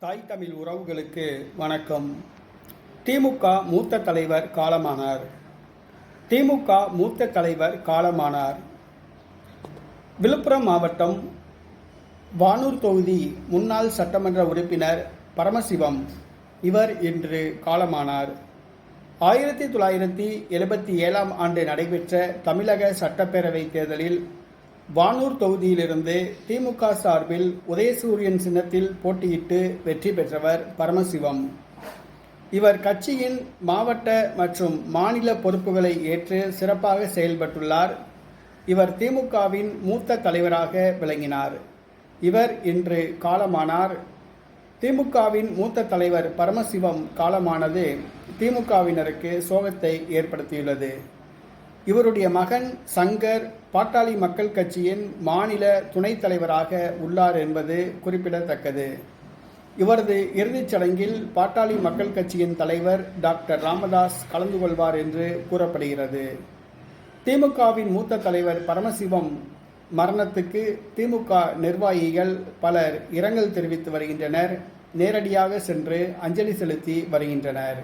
தாய் தமிழ் உறவுகளுக்கு வணக்கம். திமுக மூத்த தலைவர் காலமானார். திமுக மூத்த தலைவர் காலமானார். விழுப்புரம் மாவட்டம் வானூர் தொகுதி முன்னாள் சட்டமன்ற உறுப்பினர் பரமசிவம் இவர் இன்று காலமானார். ஆயிரத்தி தொள்ளாயிரத்தி எழுபத்தி ஏழாம் ஆண்டு நடைபெற்ற தமிழக சட்டப்பேரவை தேர்தலில் வானூர் தொகுதியிலிருந்து திமுக சார்பில் உதயசூரியன் சின்னத்தில் போட்டியிட்டு வெற்றி பெற்றவர் பரமசிவம். இவர் கட்சியின் மாவட்ட மற்றும் மாநில பொறுப்புகளை ஏற்று சிறப்பாக செயல்பட்டுள்ளார். இவர் திமுகவின் மூத்த தலைவராக விளங்கினார். இவர் இன்று காலமானார். திமுகவின் மூத்த தலைவர் பரமசிவம் காலமானது திமுகவினருக்கு சோகத்தை ஏற்படுத்தியுள்ளது. இவருடைய மகன் சங்கர் பாட்டாளி மக்கள் கட்சியின் மாநில துணைத் தலைவராக உள்ளார் என்பது குறிப்பிடத்தக்கது. இவரது இறுதிச் சடங்கில் பாட்டாளி மக்கள் கட்சியின் தலைவர் டாக்டர் ராமதாஸ் கலந்து கொள்வார் என்று கூறப்படுகிறது. திமுகவின் மூத்த தலைவர் பரமசிவம் மரணத்துக்கு திமுக நிர்வாகிகள் பலர் இரங்கல் தெரிவித்து வருகின்றனர். நேரடியாக சென்று அஞ்சலி செலுத்தி வருகின்றனர்.